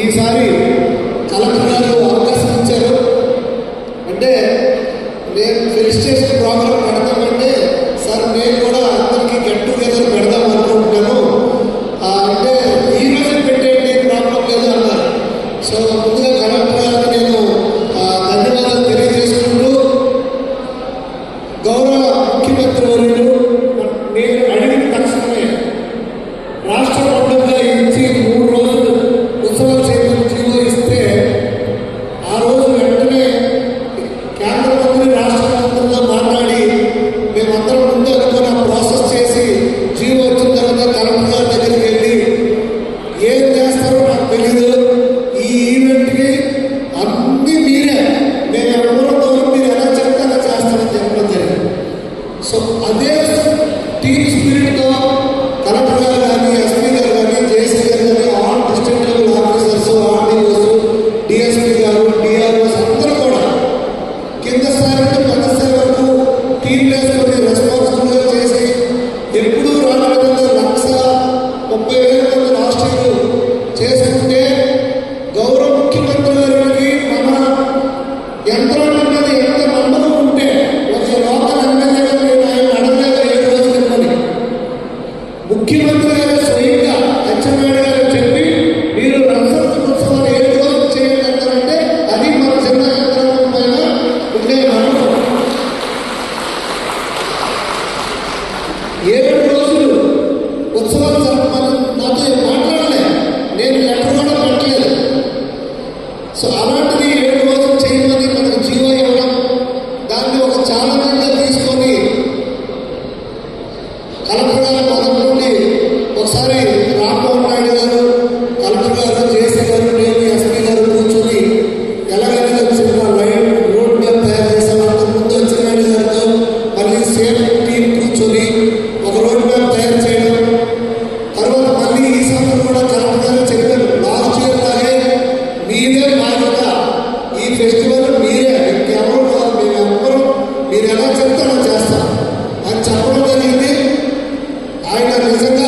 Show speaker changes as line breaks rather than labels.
ఈసారి కలెక్టర్ అవకాశం ఇచ్చారు అంటే నేను ఫెలిస్టేషన్ ప్రోగ్రామ్ పెడతామంటే సార్ నేను కూడా అందరికి గెట్ టుగెదర్ పెడదాం అనుకుంటున్నాను అంటే ఈ రోజు పెట్టేయండి ప్రాబ్లం లేదు అన్నారు సో ముందుగా కలెక్టర్ గారికి నేను ధన్యవాదాలు తెలియజేసుకుంటూ గౌరవ ముఖ్యమంత్రి వర్యుడు టీమ్ స్పిరిట్తో కలెక్టర్ గారు కానీ O que vai entregar చేస్తాను అని చెప్పడం జరిగింది. ఆయన నిజంగా